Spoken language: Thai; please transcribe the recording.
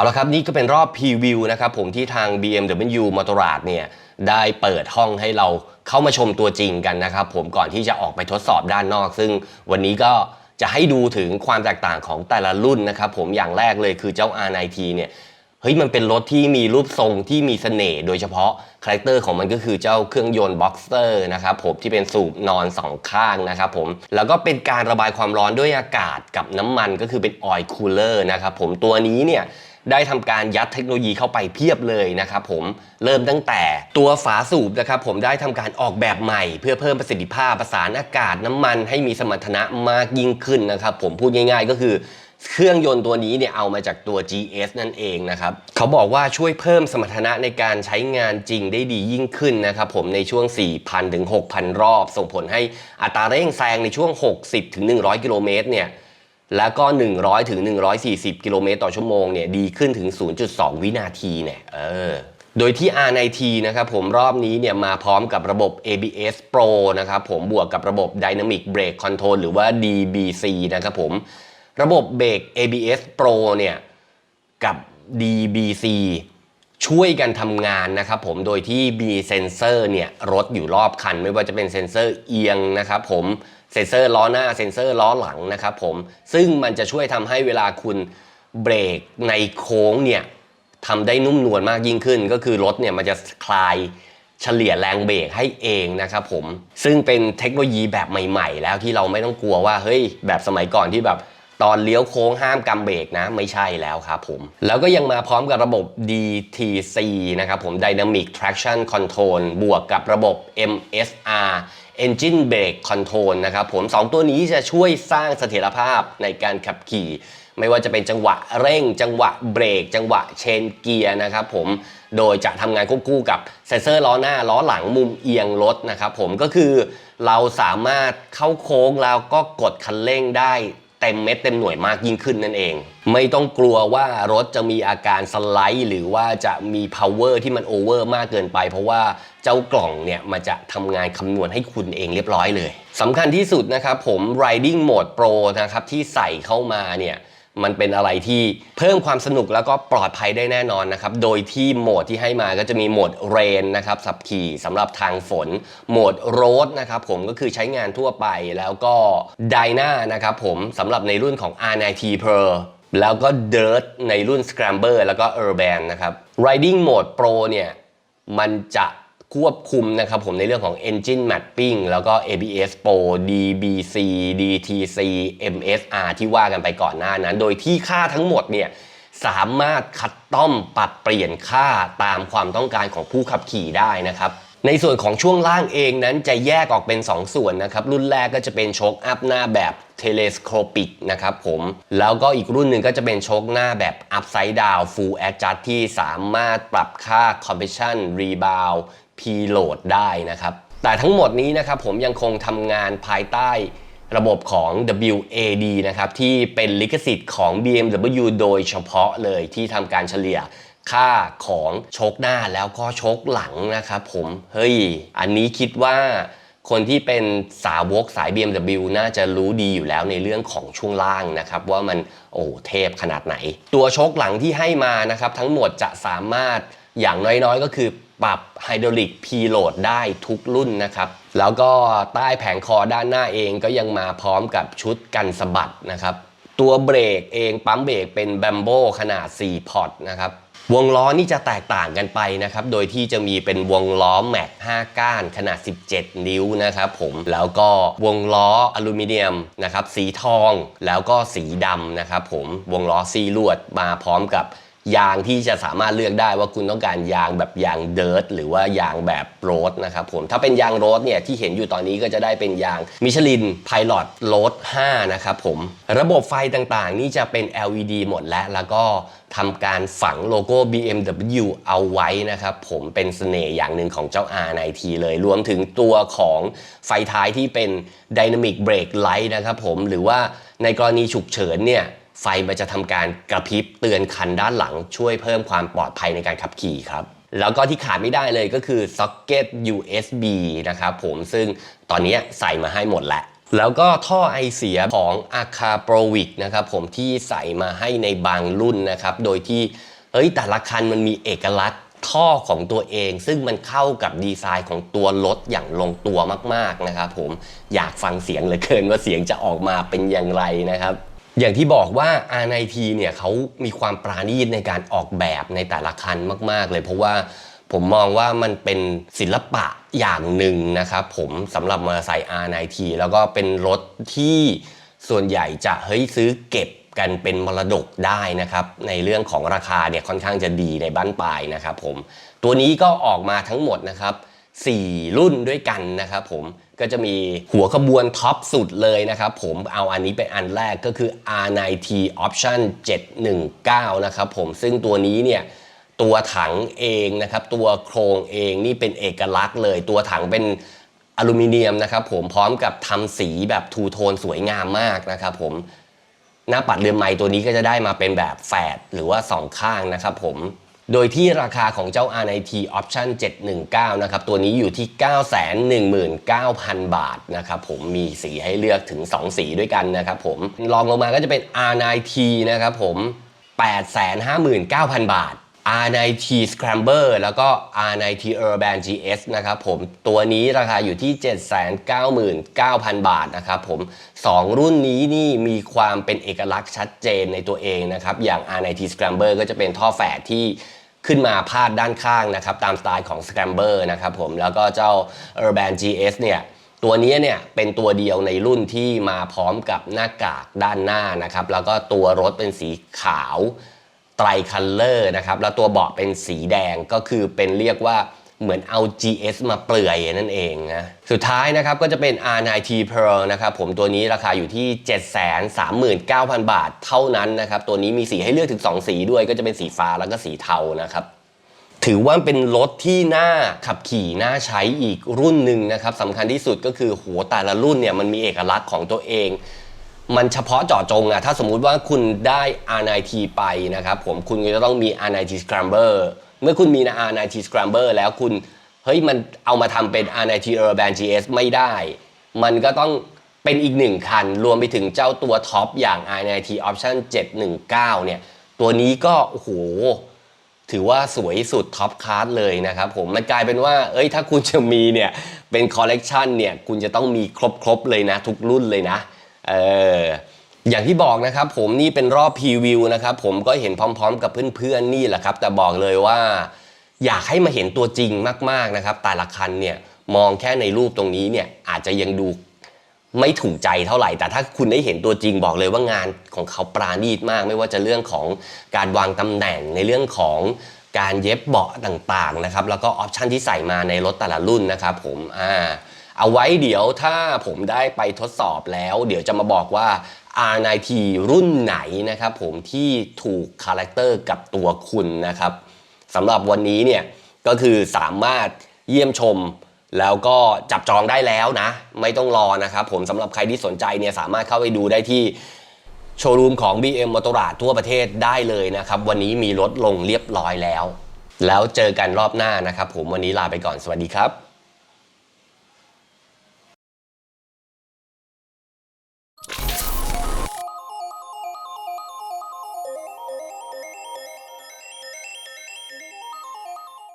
เอาละครับ นี่ก็เป็นรอบพรีวิวนะครับผมที่ทาง BMW m o t o r a d เนี่ยได้เปิดห้องให้เราเข้ามาชมตัวจริงกันนะครับผมก่อนที่จะออกไปทดสอบด้านนอก ซึ่งวันนี้ก็จะให้ดูถึงความแตกต่างของแต่ละรุ่นนะครับผมอย่างแรกเลยคือเจ้า R9T เนี่ยเฮ้ยมันเป็นรถที่มีรูปทรงที่มีเสน่ห์โดยเฉพาะคาแรคเตอร์ของมันก็คือเจ้าเครื่องยนต์บ็อกเตอร์นะครับผมที่เป็นสูบนอนสองข้างนะครับผมแล้วก็เป็นการระบายความร้อนด้วยอากาศกับน้ำมันก็คือเป็นออยล์คูลเลอร์นะครับผมตัวนี้เนี่ย ได้ทำการยัดเทคโนโลยีเข้าไปเพียบเลยนะครับผมเริ่มตั้งแต่ตัวฝาสูบนะครับผมได้ทำการออกแบบใหม่ เพื่อเพิ่มประสิทธิภาพประสานอากาศน้ำมัน ให้มีสมรรถนะมากยิ่งขึ้นนะครับผมพูดง่าย ๆ ก็คือเครื่องยนต์ตัวนี้เนี่ยเอามาจากตัว GS นั่นเองนะครับ เขาบอกว่าช่วยเพิ่มสมรรถนะในการใช้งานจริงได้ดียิ่งขึ้นนะครับผมในช่วง 4,000 ถึง 6,000 รอบ ส่งผลให้อัตราเร่งแซงในช่วง 60 ถึง 100 กิโลเมตรเนี่ย แล้วก็ 100ถึง140 กิโลเมตรต่อชั่วโมงเนี่ยดีขึ้นถึง 0.2 วินาทีเนี่ยเออโดยที่ R9T นะครับผมรอบนี้เนี่ยมาพร้อมกับระบบ ABS Pro นะครับผมบวกกับระบบ Dynamic Brake Control หรือว่า DBC นะครับผมระบบเบรก ABS Pro เนี่ยกับ DBC ช่วยกันทำงานนะครับผมโดยที่มีเซนเซอร์เนี่ยรถอยู่รอบคัน ไม่ว่าจะเป็นเซนเซอร์เอียงนะครับผมเซนเซอร์ล้อหน้าเซนเซอร์ล้อหลังนะครับผมซึ่งมันจะช่วยทำให้เวลาคุณเบรกในโค้งเนี่ยทำได้นุ่มนวลมากยิ่งขึ้น ก็คือรถเนี่ยมันจะคลายเฉลี่ยแรงเบรกให้เองนะครับผมซึ่งเป็นเทคโนโลยีแบบใหม่ ๆ แล้วที่เราไม่ต้องกลัวว่าเฮ้ยแบบสมัยก่อนที่แบบ ตอนเลี้ยวโค้งห้ามกำเบรกนะ ไม่ใช่แล้วครับผม แล้วก็ยังมาพร้อมกับระบบ DTC นะครับผม Dynamic Traction Control บวกกับระบบ MSR Engine Brake Control นะครับผม 2 ตัวนี้จะช่วยสร้างเสถียรภาพในการขับขี่ ไม่ว่าจะเป็นจังหวะเร่ง จังหวะเบรก จังหวะเชนเกียร์นะครับผมโดยจะทำงานควบคู่กับเซนเซอร์ล้อหน้าล้อหลังมุมเอียงรถนะครับผมก็คือเราสามารถเข้าโค้งแล้วก็กดคันเร่งได้ เต็มเม็ดเต็มหน่วยมากยิ่งขึ้นนั่นเอง ไม่ต้องกลัวว่ารถจะมีอาการสไลด์ หรือว่าจะมี power ที่มันโอเวอร์มากเกินไป เพราะว่าเจ้ากล่องเนี่ยมันจะทำงานคำนวณให้คุณเองเรียบร้อยเลยสำคัญที่สุดนะครับผม riding mode pro นะครับที่ใส่เข้ามาเนี่ย มันเป็นอะไรที่เพิ่มความสนุกแล้วก็ปลอดภัยได้แน่นอนนะครับ โดยที่โหมดที่ให้มาก็จะมีโหมดเรนนะครับสับขี่สำหรับทางฝน โหมดโรดนะครับผมก็คือใช้งานทั่วไปแล้วก็ไดนานะครับผมสำหรับในรุ่นของ R9T Pro แล้วก็ Dirt ในรุ่น Scrambler แล้วก็ Urban นะครับ Riding Mode Pro เนี่ยมันจะ ควบคุมนะครับผมในเรื่องของ Engine Mapping แล้วก็ ABS Pro DBC DTC MSR ที่ว่ากันไปก่อนหน้านั้น โดยที่ค่าทั้งหมดเนี่ยสามารถคัดต้อมปรับเปลี่ยนค่าตามความต้องการของผู้ขับขี่ได้นะครับในส่วนของช่วงล่างเองนั้นจะแยกออกเป็น 2 ส่วนนะครับ รุ่นแรกก็จะเป็นโชคอัพหน้าแบบ Telescopic นะครับผม แล้วก็อีกรุ่นหนึ่งก็จะเป็นโชคหน้าแบบ Upside Down Full Adjust ที่สามารถปรับค่า Compression Rebound Preload ได้นะครับ แต่ทั้งหมดนี้นะครับผมยังคงทำงานภายใต้ระบบของ WAD นะครับ ที่เป็นลิขสิทธิ์ของ BMW โดยเฉพาะเลยที่ทำการเฉลี่ยค่าของโชคหน้าแล้วก็โชคหลังนะครับผม เฮ้ย อันนี้คิดว่า คนที่เป็นสาวกสาย BMW น่าจะรู้ดีอยู่แล้วในเรื่องของช่วงล่างนะครับว่ามันโอ้เทพขนาดไหน ตัวโชคหลังที่ให้มานะครับทั้งหมดจะสามารถอย่างน้อยๆ ก็คือปรับไฮดรอลิกพีโหลดได้ทุกรุ่นนะครับ แล้วก็ใต้แผงคอด้านหน้าเองก็ยังมาพร้อมกับชุดกันสะบัดนะครับ ตัวเบรกเองปั๊มเบรกเป็นแบมโบขนาด 4 พอร์ตนะครับ วงล้อนี่จะแตกต่างกันไปนะครับ โดยที่จะมีเป็นวงล้อแม็ก 5 ก้านขนาด 17 นิ้วนะครับผม แล้วก็วงล้ออลูมิเนียมนะครับ สีทอง แล้วก็สีดำนะครับผม วงล้อซีลวดมาพร้อมกับ ยางที่จะสามารถเลือกได้ว่าคุณต้องการยางแบบยางเดิร์ตหรือว่ายางแบบโรดนะครับผมถ้าเป็นยางโรดเนี่ยที่เห็นอยู่ตอนนี้ก็จะได้เป็นยางมิชลินไพลอตโรด5นะครับผมระบบไฟต่างๆ นี่จะเป็น LED หมดแล้ว แล้วก็ทำการฝังโลโก้ BMW เอาไว้นะครับผมเป็นเสน่ห์อย่างหนึ่งของเจ้า R9T เลยรวมถึงตัวของไฟท้ายที่เป็น Dynamic Brake Light นะครับผมหรือว่าในกรณีฉุกเฉินเนี่ย ไฟมันจะทำการกระพริบเตือนคันด้านหลัง ช่วยเพิ่มความปลอดภัยในการขับขี่ครับ แล้วก็ที่ขาดไม่ได้เลยก็คือซ็อกเก็ต USB นะครับผมซึ่งตอนนี้ใส่มาให้หมดแล้วแล้วก็ท่อไอเสียของ a c a p r o v i c นะครับผมที่ใส่มาให้ในบางรุ่นนะครับ โดยที่เอ้ยแต่ละคันมันมีเอกลักษณ์ท่อของตัวเอง ซึ่งมันเข้ากับดีไซน์ของตัวรถอย่างลงตัวมากๆนะครับผมอยากฟังเสียงเหลือเกินว่าเสียงจะออกมาเป็นอย่างไรนะครับ อย่างที่บอกว่า R9T เนี่ยเขามีความปราณีตในการออกแบบในแต่ละคันมาก ๆ เลยเพราะว่าผมมองว่ามันเป็นศิลปะอย่างหนึ่งนะครับผมสำหรับมอเตอร์ไซค์ R9T แล้วก็เป็นรถที่ส่วนใหญ่จะเฮ้ยซื้อเก็บกันเป็นมรดกได้นะครับ ในเรื่องของราคาเนี่ยค่อนข้างจะดีในบ้านปลายนะครับผมตัวนี้ก็ออกมาทั้งหมดนะครับ 4 รุ่นด้วยกันนะครับผมก็จะมีหัวขบวนท็อปสุดเลยนะครับผมเอาอันนี้เป็นอันแรกก็คือ R9T Option 719 นะครับผมซึ่งตัวนี้เนี่ยตัวถังเองนะครับตัวโครงเองนี่เป็นเอกลักษณ์เลย ตัวถังเป็นอลูมิเนียมนะครับผมพร้อมกับทำสีแบบทูโทนสวยงามมากนะครับผมหน้าปัดเรือนไม้ตัวนี้ก็จะได้มาเป็นแบบแฝดหรือว่า 2 ข้างนะครับผม โดยที่ราคาของเจ้า R9T Option 719 นะครับ ตัวนี้อยู่ที่ 919,000 บาทนะครับผมมีสีให้เลือกถึง 2 สีด้วยกันนะครับผมลองลงมาก็จะเป็น R9T นะครับผม 859,000 บาท R9T Scrambler แล้วก็ R9T Urban GS นะครับผมตัวนี้ราคาอยู่ที่ 799,000 บาทนะครับผม 2 รุ่นนี้นี่มีความเป็นเอกลักษณ์ชัดเจนในตัวเองนะครับ อย่าง R9T Scrambler ก็จะเป็นท่อแฝดที่ ขึ้นมาพาดด้านข้างนะครับตามสไตล์ของ Scrambler นะครับผมแล้วก็เจ้า Urban GS เนี่ยตัวนี้เนี่ยเป็นตัวเดียวในรุ่นที่มาพร้อมกับหน้ากากด้านหน้านะครับแล้วก็ตัวรถเป็นสีขาวไตรคัลเลอร์นะครับแล้วตัวเบาะเป็นสีแดงก็คือเป็นเรียกว่า เหมือนเอา GS มาเปลือยนั่นเองนะ สุดท้ายนะครับก็จะเป็น R9T Pearl นะครับผมตัวนี้ราคาอยู่ที่ 739,000 บาทเท่านั้นนะครับ ตัวนี้มีสีให้เลือกถึง 2 สีด้วยก็จะเป็นสีฟ้าแล้วก็สีเทานะครับถือว่าเป็นรถที่น่าขับขี่น่าใช้อีกรุ่นหนึ่งนะครับสำคัญที่สุดก็คือโหแต่ละรุ่นเนี่ยมันมีเอกลักษณ์ของตัวเอง มันเฉพาะเจาะจงอะถ้าสมมุติว่าคุณได้ R9T ไปนะครับผมคุณก็จะต้องมี R9T Scrambler เมื่อคุณมี R9T Scrambler แล้วคุณ เฮ้ยมันเอามาทำเป็น R9T Urban GS ไม่ได้ มันก็ต้องเป็นอีกหนึ่งคัน รวมไปถึงเจ้าตัวท็อปอย่าง R9T Option 719 เนี่ย ตัวนี้ก็ โอ้โห ถือว่าสวยสุดท็อปคลาสเลยนะครับผม มันกลายเป็นว่า เอ้ย ถ้าคุณจะมีเนี่ย เป็นคอลเลกชันเนี่ย คุณจะต้องมีครบๆเลยนะ ทุกรุ่นเลยนะ เออ อย่างที่บอกนะครับผมนี่เป็นรอบพรีวิวนะครับผมก็เห็นพร้อมๆ กับเพื่อนๆนี่แหละครับ แต่บอกเลยว่าอยากให้มาเห็นตัวจริงมากๆนะครับ แต่ละคันเนี่ยมองแค่ในรูปตรงนี้เนี่ยอาจจะยังดูไม่ถูกใจเท่าไหร่ แต่ถ้าคุณได้เห็นตัวจริงบอกเลยว่างานของเขาปราณีตมาก ไม่ว่าจะเรื่องของการวางตำแหน่งในเรื่องของการเย็บเบาะต่างๆนะครับ แล้วก็ออปชันที่ใส่มาในรถแต่ละรุ่นนะครับผมอ่าเอาไว้เดี๋ยวถ้าผมได้ไปทดสอบแล้ว เดี๋ยวจะมาบอกว่า R9T รุ่นไหนนะครับผมที่ถูกคาแรคเตอร์กับตัวคุณนะครับสำหรับวันนี้เนี่ยก็คือสามารถเยี่ยมชมแล้วก็จับจองได้แล้วนะ ไม่ต้องรอนะครับผมสำหรับใครที่สนใจเนี่ยสามารถเข้าไปดูได้ที่โชว์รูมของ BM มอเตอร์ราทั่วประเทศได้เลยนะครับ วันนี้มีรถลงเรียบร้อยแล้ว แล้วเจอกันรอบหน้านะครับผมวันนี้ลาไปก่อนสวัสดีครับ